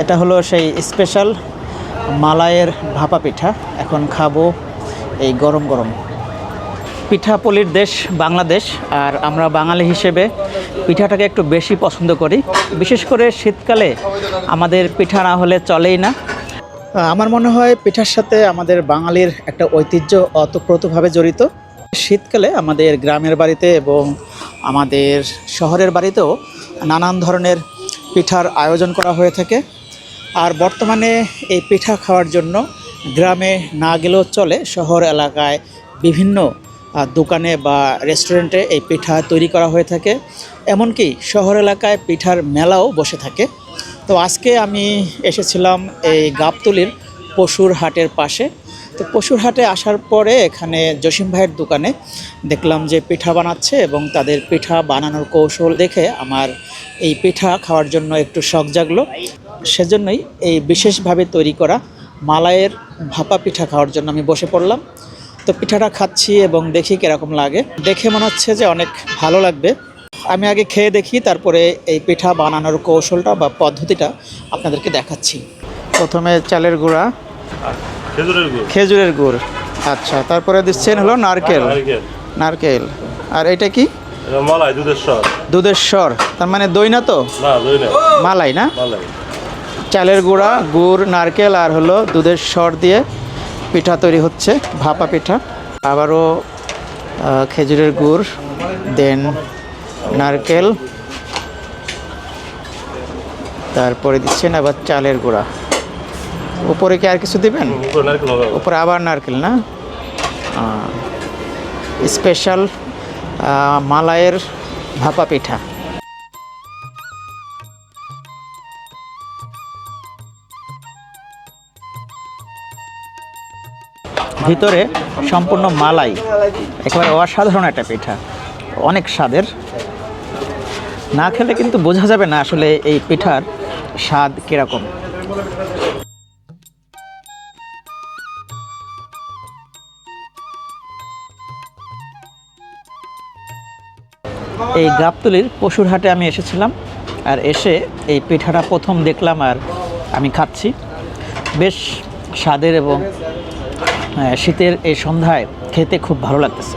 এটা হলো সেই স্পেশাল মালায়ের ভাপা পিঠা। এখন খাব এই গরম গরম পিঠাপলির দেশ বাংলাদেশ। আর আমরা বাঙালি হিসেবে পিঠাটাকে একটু বেশি পছন্দ করি। বিশেষ করে শীতকালে আমাদের পিঠা না হলে চলেই না। আমার মনে হয় পিঠার সাথে আমাদের বাঙালির একটা ঐতিহ্য অতপ্রতভাবে জড়িত। শীতকালে আমাদের গ্রামের বাড়িতে এবং আমাদের শহরের বাড়িতেও নানান ধরনের পিঠার আয়োজন করা হয়ে থাকে। আর বর্তমানে এই পিঠা খাওয়ার জন্য গ্রামে না গেলেও চলে, শহর এলাকায় বিভিন্ন দোকানে বা রেস্টুরেন্টে এই পিঠা তৈরি করা হয়ে থাকে। এমনকি শহর এলাকায় পিঠার মেলাও বসে থাকে। তো আজকে আমি এসেছিলাম এই গাবতলির পশুর হাটের পাশে। তো পশুর হাটে আসার পরে এখানে জসিম ভাইয়ের দোকানে দেখলাম যে পিঠা বানাচ্ছে এবং তাদের পিঠা বানানোর কৌশল দেখে আমার এই পিঠা খাওয়ার জন্য একটু শখ জাগলো। সেজন্যই এই বিশেষভাবে তৈরি করা মালায়ের ভাপা পিঠা খাওয়ার জন্য আমি বসে পড়লাম। তো পিঠাটা খাচ্ছি এবং দেখি কীরকম লাগে। দেখে মনে হচ্ছে যে অনেক ভালো লাগবে। আমি আগে খেয়ে দেখি, তারপরে এই পিঠা বানানোর কৌশলটা বা পদ্ধতিটা আপনাদেরকে দেখাচ্ছি। প্রথমে চালের গুঁড়া খেজুরের গুড়। আচ্ছা তারপরে দিচ্ছেন হলো নারকেল। নারকেল। আর এটা কি? মালাই দুধের স্বর দুধের স্বর তার মানে দই না তো? মালাই না? চালের গুঁড়া গুড় নারকেল আর হলো দুধের স্বর দিয়ে পিঠা তৈরি হচ্ছে ভাপা পিঠা। আবারও খেজুরের গুড় দেন নারকেল। তারপরে দিচ্ছেন আবার চালের গুঁড়া। উপরে কি আর কিছু দিবেন? উপরে আবার নারকেল না? স্পেশাল মালায়ের ভাপা পিঠা। ভিতরে সম্পূর্ণ মালাই একেবারে অসাধারণ একটা পিঠা অনেক স্বাদের। না খেলে কিন্তু বোঝা যাবে না আসলে এই পিঠার স্বাদ কীরকম। এই গাবতলির পশুর হাটে আমি এসেছিলাম আর এসে এই পিঠাটা প্রথম দেখলাম আর আমি খাচ্ছি। বেশ স্বাদের এবং শীতের এই সন্ধ্যায় খেতে খুব ভালো লাগতেছে।